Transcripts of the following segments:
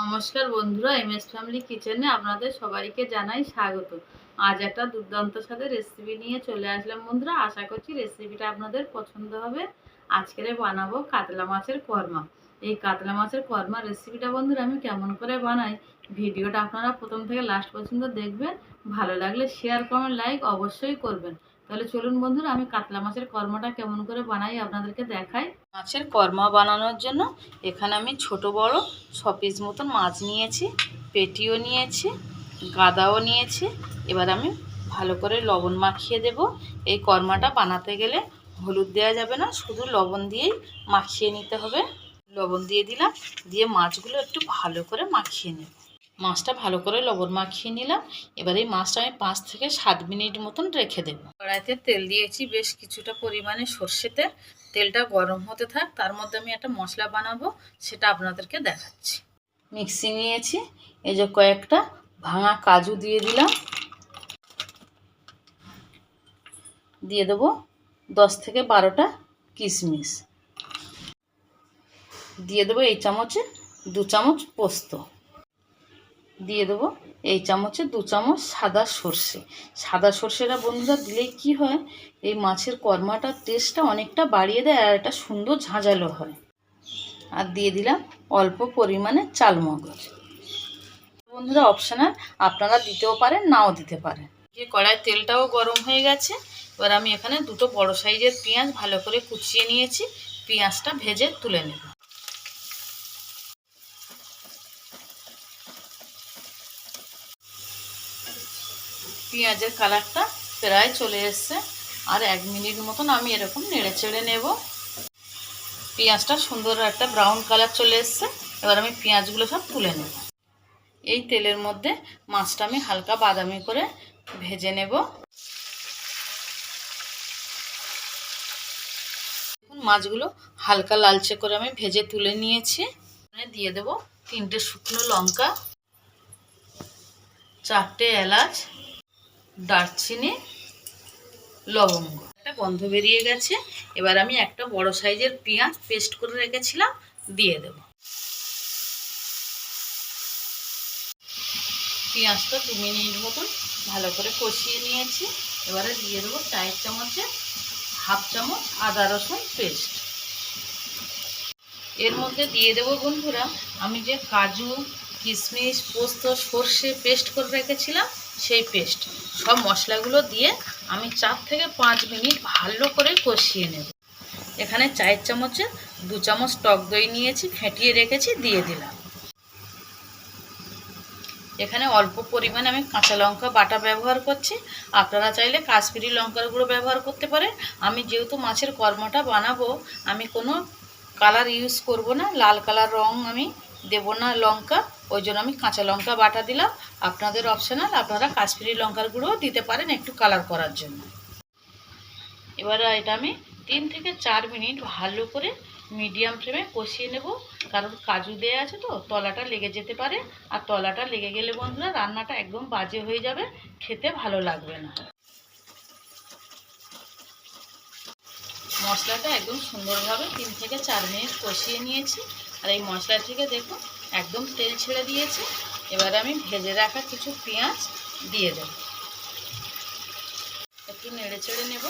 নমস্কার বন্ধুরা M S family কিচেনে আপনাদের সবাইকে জানাই স্বাগত। আজ একটা দুর্দান্ত সাথে রেসিপি নিয়ে চলে আসলাম বন্ধুরা। আশা করছি রেসিপিটা আপনাদের পছন্দ হবে। আজকের বানাবো কাতলা মাছের কর্মা। এই কাতলা মাছের কর্মা রেসিপিটা বন্ধুরা, আমি কেমন করে বানাই ভিডিওটা আপনারা প্রথম থেকে লাস্ট পর্যন্ত দেখবেন। ভালো লাগলে শেয়ার কমেন্ট লাইক অবশ্যই করবেন। তাহলে চলুন বন্ধুরা, আমি কাতলা মাছের কর্মাটা কেমন করে বানাই আপনাদেরকে দেখাই। মাছের কর্মা বানানোর জন্য এখানে আমি ছোট বড় ছ পিস মতন মাছ নিয়েছি, পেটিও নিয়েছি, গাদাও নিয়েছি। এবার আমি ভালো করে লবণ মাখিয়ে দেব। এই কর্মাটা বানাতে গেলে হলুদ দেওয়া যাবে না, শুধু লবণ দিয়েই মাখিয়ে নিতে হবে। লবণ দিয়ে দিলাম, দিয়ে মাছগুলো একটু ভালো করে মাখিয়ে নেব। মাছটা ভালো করে লবণ মাখিয়ে নিলাম। এবার এই মাছটা আমি পাঁচ থেকে সাত মিনিট মতন রেখে দেবো। কড়াইতে তেল দিয়েছি বেশ কিছুটা পরিমাণে সর্ষে তেল তেলটা গরম হতে থাক, তার মধ্যে আমি একটা মশলা বানাবো, সেটা আপনাদেরকে দেখাচ্ছি। মিক্সি নিয়েছি, এই যে কয়েকটা ভাঙা কাজু দিয়ে দিলাম। দিয়ে দেবো দশ থেকে বারোটা কিশমিশ। দিয়ে দেবো এই চামচে দু চামচ পোস্ত। দিয়ে দেবো এই চামচে দু চামচ সাদা সর্ষে। সাদা সর্ষেটা বন্ধুরা দিলেই কি হয়, এই মাছের কর্মাটার টেস্টটা অনেকটা বাড়িয়ে দেয় আর এটা সুন্দর ঝাঁঝালো হয়। আর দিয়ে দিলাম অল্প পরিমাণে চালমগজ। বন্ধুরা অপশানাল আপনারা দিতেও পারেন, নাও দিতে পারেন। যে কড়াই তেলটাও গরম হয়ে গেছে, এবার আমি এখানে দুটো বড় সাইজের পেঁয়াজ ভালো করে কুচিয়ে নিয়েছি, পেঁয়াজটা ভেজে তুলে নেব। পেঁয়াজের কালারটা প্রায় চলে এসছে। আর এক মিনিট মতন আমি এরকম নেড়ে চেড়ে নেব। পেঁয়াজটা সুন্দর একটা ব্রাউন কালার চলে এসছে। এবার আমি পেঁয়াজগুলো সব তুলে নেব। এই তেলের মধ্যে মাছটা আমি হালকা বাদামি করে ভেজে নেব। মাছগুলো হালকা লালচে করে আমি ভেজে তুলে নিয়েছি। দিয়ে দেব তিনটে শুকনো লঙ্কা, চারটে এলাচ দারচিনি, লবঙ্গ। একটা গন্ধ বেরিয়ে গেছে, এবার আমি একটা বড় সাইজের পেঁয়াজ পেস্ট করে রেখেছিলাম, দিয়ে দেব। পেঁয়াজটা দু মিনিট মতন ভালো করে কষিয়ে নিয়েছি, এবারে দিয়ে দেবো চায়ের চামচে হাফ চামচ আদা রসুন পেস্ট। এর মধ্যে দিয়ে দেবো বন্ধুরা, আমি যে কাজু কিশমিশ পোস্ত, সর্ষে পেস্ট করে রেখেছিলাম, সেই পেস্ট। সব মশলাগুলো দিয়ে আমি চার থেকে পাঁচ মিনিট ভালো করে কষিয়ে নেব। এখানে চায়ের চামচে দু চামচ টক দই নিয়েছি, ফেটিয়ে রেখেছি, দিয়ে দিলাম। এখানে অল্প পরিমাণে আমি কাঁচা লঙ্কা বাটা ব্যবহার করছি। আপনারা চাইলে কাশ্মীরি লঙ্কার গুঁড়ো ব্যবহার করতে পারেন। আমি যেহেতু মাছের কর্মটা বানাবো, আমি কোনো কালার ইউজ করব না। লাল কালার রং আমি দেব না লঙ্কা, ওই জন্য আমি কাঁচা লঙ্কা বাটা দিলাম। আপনাদের অপশনাল আপনারা কাশ্মীরি লঙ্কার গুঁড়োও দিতে পারেন একটু কালার করার জন্য। এবারে এটা আমি তিন থেকে চার মিনিট ভালো করে মিডিয়াম ফ্লেমে কষিয়ে নেব। কারণ কাজু দেয়া আছে তো, তলাটা লেগে যেতে পারে। আর তলাটা লেগে গেলে বন্ধুরা, রান্নাটা একদম বাজে হয়ে যাবে, খেতে ভালো লাগবে না। মশলাটা একদম সুন্দরভাবে তিন থেকে চার মিনিট কষিয়ে নিয়েছি। আর এই মশলা থেকে দেখুন, একদম তেল ছেড়ে দিয়েছে। এবার আমি ভেজে রাখা কিছু পেঁয়াজ দিয়ে দেব। একটু নেড়ে চেড়ে নেব।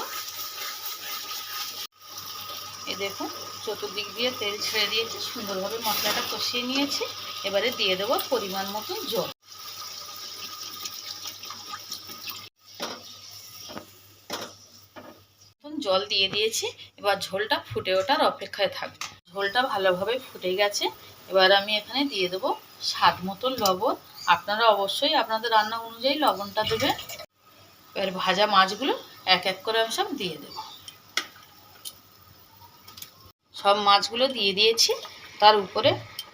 এই দেখুন, চতুর্দিক দিয়ে তেল ছেড়ে দিয়েছে, সুন্দরভাবে মশলাটা কষিয়ে নিয়েছি। এবারে দিয়ে দেবো পরিমাণ মতন জল। জল দিয়ে দিয়েছি, এবার ঝোলটা ফুটে ওঠার অপেক্ষায় থাকবে। ঝোলটা ভালোভাবে ফুটে গেছে। এবার আমি এখানে দিয়ে দেবো স্বাদ মতো লবণ। আপনারা অবশ্যই আপনাদের রান্না অনুযায়ী লবণটা দেবেন। এবার ভাজা মাছগুলো এক এক করে আমি সব দিয়ে দেব। সব মাছগুলো দিয়ে দিয়েছি। তার উপরে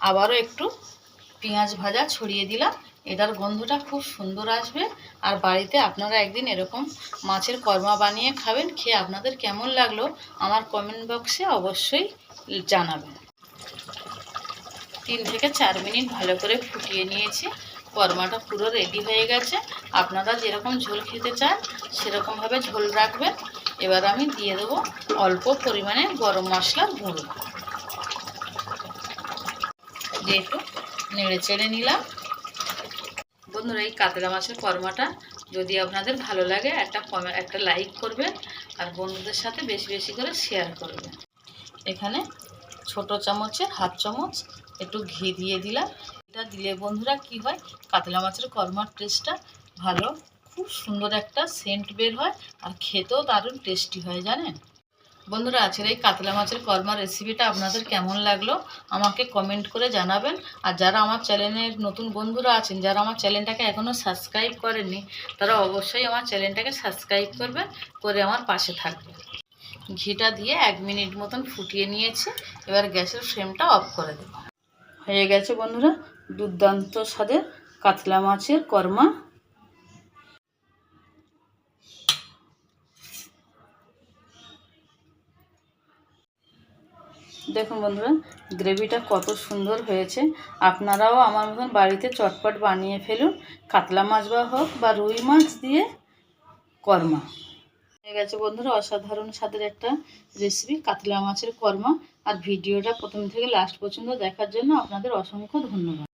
আবারও একটু পেঁয়াজ ভাজা ছড়িয়ে দিলাম। এটার গন্ধটা খুব সুন্দর আসবে। আর বাড়িতে আপনারা একদিন এরকম মাছের কর্মা বানিয়ে খাবেন, খেয়ে আপনাদের কেমন লাগল আমার কমেন্ট বক্সে অবশ্যই জানাবেন। তিন থেকে চার মিনিট ভালো করে ফুটিয়ে নিয়েছি। কর্মাটা পুরো রেডি হয়ে গেছে। আপনারা যেরকম ঝোল খেতে চান, সেরকমভাবে ঝোল রাখবেন। এবার আমি দিয়ে দেবো অল্প পরিমাণে গরম মশলার গুঁড়ো। যেহেতু নেড়ে চেড়ে নিলাম। বন্ধুরা, এই কাতলা মাছের কর্মাটা যদি আপনাদের ভালো লাগে, একটা একটা লাইক করবেন আর বন্ধুদের সাথে বেশি বেশি করে শেয়ার করবেন। এখানে ছোট চামচের হাফ চামচ, একটু ঘি দিয়ে দিলাম। এটা দিলে বন্ধুরা কি হয়? কাতলা মাছের কর্মার টেস্টটা ভালো, খুব সুন্দর একটা সেন্ট বের হয় আর খেতেও দারুণ টেস্টি হয়, জানেন? বন্ধুরা, আজকের এই কাতলা মাছের কর্মার রেসিপিটা আপনাদের কেমন লাগল? আমাকে কমেন্ট করে জানাবেন। আর যারা আমার চ্যানেলের নতুন বন্ধুরা আছেন, যারা আমার চ্যানেলটাকে এখনও সাবস্ক্রাইব করেননি, তারা অবশ্যই আমার চ্যানেলটাকে সাবস্ক্রাইব করবেন, করে আমার পাশে থাকবেন। ঘিটা দিয়ে এক মিনিট মতন ফুটিয়ে নিয়েছি। এবার গ্যাসের ফ্লেমটা অফ করে দেব। হয়ে গেছে বন্ধুরা, দুর্দান্ত স্বাদের কাতলা মাছের কর্মা। দেখুন বন্ধুরা, গ্রেভিটা কত সুন্দর হয়েছে। আপনারাও আমার মতন বাড়িতে চটপট বানিয়ে ফেলুন। কাতলা মাছ বা হোক বা রুই মাছ দিয়ে কর্মা। হয়ে গেছে বন্ধুরা, অসাধারণ স্বাদের একটা রেসিপি কাতলা মাছের কর্মা। আর ভিডিওটা প্রথম থেকে লাস্ট পর্যন্ত দেখার জন্য আপনাদের অসংখ্য ধন্যবাদ।